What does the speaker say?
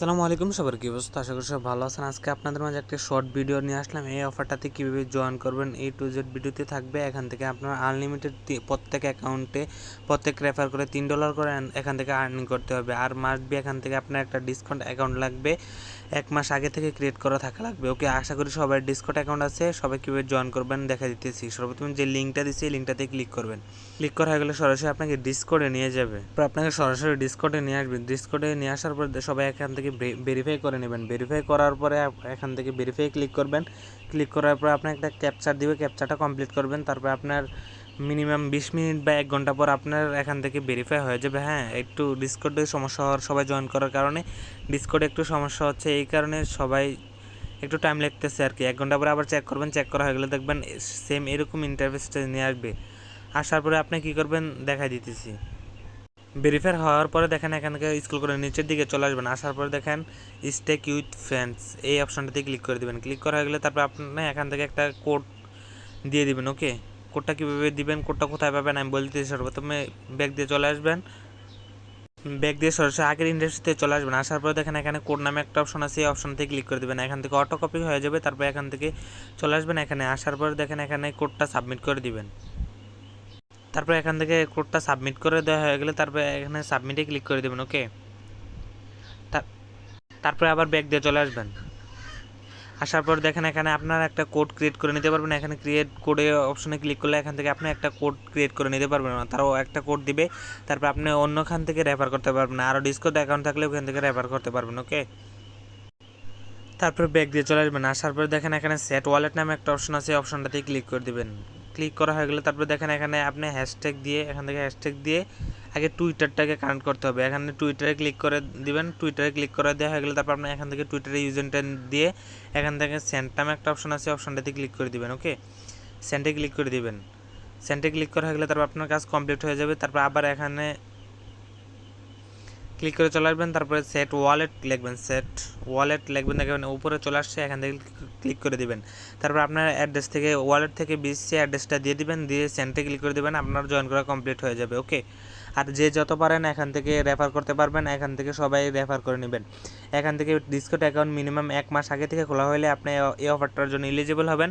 আসসালামু আলাইকুম সবার কি অবস্থা? আশা করি সব ভালো আছেন। আজকে আপনাদের মাঝে একটা শর্ট ভিডিও নিয়ে আসলাম। এই অফারটাতে কীভাবে জয়েন করবেন এই টু জেড ভিডিওতে থাকবে। এখান থেকে আপনার আনলিমিটেড প্রত্যেক অ্যাকাউন্টে প্রত্যেক রেফার করে তিন ডলার করে এখান থেকে আর্নিং করতে হবে। আর মাস্ট বি এখান থেকে আপনার একটা ডিসকাউন্ট অ্যাকাউন্ট লাগবে। এক মাস আগে থেকে ক্রিয়েট করা থাকা লাগবে। ওকে আশা করি সবার ডিসকাউন্ট অ্যাকাউন্ট আছে। সবাই কীভাবে জয়েন করবেন দেখা দিতেছি। সর্বপ্রথম যে লিঙ্কটা দিচ্ছি এই লিঙ্কটাতে ক্লিক করবেন। ক্লিক করা হয়ে গেলে সরাসরি আপনাকে ডিসকোডে নিয়ে যাবে। আপনাকে সরাসরি ডিসকোডে নিয়ে আসবে। ডিসকোডে নিয়ে আসার পর সবাই এখান থেকে ভেরিফাই করে নেবেন। ভেরিফাই করার পরে এখান থেকে ভেরিফাই ক্লিক করবেন। ক্লিক করার পর আপনার একটা ক্যাপচার দিবে ক্যাপচারটা কমপ্লিট করবেন। তারপর আপনার মিনিমাম বিশ মিনিট বা এক ঘণ্টা পর আপনার এখান থেকে ভেরিফাই হয়ে যাবে। হ্যাঁ একটু ডিসকোডে সমস্যা হওয়ার, সবাই জয়েন করার কারণে ডিসকোডে একটু সমস্যা হচ্ছে। এই কারণে সবাই একটু টাইম লাগতেছে আর কি এক ঘণ্টা পরে আবার চেক করবেন চেক করা হয়ে গেলে দেখবেন সেম এরকম ইন্টারফেসটা নিয়ে আসবে। আসার পরে আপনি কি করবেন, দেখাই দিতেছি। ভেরিফাই হওয়ার পরে দেখেন এখান থেকে স্কুল করে নিচের দিকে চলে আসবেন। আসার পরে দেখেন স্টেক উইথ ফ্রেন্ডস এই অপশনটাতে ক্লিক করে দিবেন। ক্লিক করা হয়ে গেলে তারপর আপনি এখান থেকে একটা কোড দিয়ে দিবেন ওকে কোডটা কীভাবে দিবেন কোডটা কোথায় পাবেন, আমি বলতে সর্বপ্রথমে ব্যাগ দিয়ে চলে আসবেন। ব্যাগ দিয়ে সরাসরি আগের ইন্ডাস্ট্রিতে চলে আসবেন। আসার পরে দেখেন এখানে কোড নামে একটা অপশন আছে, এই অপশনতে ক্লিক করে দেবেন। এখান থেকে অটো কপি হয়ে যাবে, তারপর এখান থেকে চলে আসবেন এখানে। আসার পরে দেখেন এখানে কোডটা সাবমিট করে দিবেন। তারপর এখান থেকে কোডটা সাবমিট করে দেওয়া হয়ে গেলে তারপরে এখানে সাবমিটে ক্লিক করে দেবেন ওকে তারপরে আবার ব্যাক দিয়ে চলে আসবেন। আসার পর দেখেন এখানে আপনার একটা কোড ক্রিয়েট করে নিতে পারবেন। এখানে ক্রিয়েট কোডে অপশনে ক্লিক করলে এখান থেকে আপনি একটা কোড ক্রিয়েট করে নিতে পারবেন। তারাও একটা কোড দিবে, তারপর আপনি অন্যখান থেকে রেফার করতে পারবেন আরও ডিসকোড অ্যাকাউন্ট থাকলে ওখান থেকে রেফার করতে পারবেন ওকে তারপর ব্যাক দিয়ে চলে আসবেন। আসার পর দেখেন এখানে সেট ওয়ালেট নামে একটা অপশন আছে অপশনটাতে ক্লিক করে দিবেন। ক্লিক করা হয়ে গেলে তারপরে দেখেন এখানে আপনি হ্যাশট্যাগ দিয়ে, এখান থেকে হ্যাশট্যাগ দিয়ে আগে টুইটারটাকে কানেক্ট করতে হবে। এখানে টুইটারে ক্লিক করে দিবেন টুইটারে ক্লিক করে দেওয়া হয়ে গেলে তারপর আপনি এখান থেকে টুইটারে ইউজেন্টার দিয়ে এখান থেকে সেন্টাম একটা অপশন আছে অপশনটাতে ক্লিক করে দিবেন ওকে সেন্টে ক্লিক করে দিবেন। সেন্টে ক্লিক করা হয়ে গেলে তারপর আপনার কাজ কমপ্লিট হয়ে যাবে, তারপর আবার এখানে ক্লিক করে চলে আসবেন, তারপরে সেট ওয়ালেট লিখবেন সেট ওয়ালেট লিখবেন দেখবেন উপরে চলে আসছে, এখান থেকে ক্লিক করে দিবেন। তারপর আপনার অ্যাড্রেস থেকে ওয়ালেট থেকে বিসি অ্যাড্রেসটা দিয়ে দিবেন, দিয়ে সেন্টে ক্লিক করে দিবেন, আপনার জয়েন করা কমপ্লিট হয়ে যাবে ওকে আর যে যত পারেন এখান থেকে রেফার করতে পারবেন, এখান থেকে সবাই রেফার করে নেবেন। এখান থেকে ডিসকাউন্ট অ্যাকাউন্ট মিনিমাম এক মাস আগে থেকে খোলা হলে আপনি এই অফারটার জন্য এলিজিবল হবেন।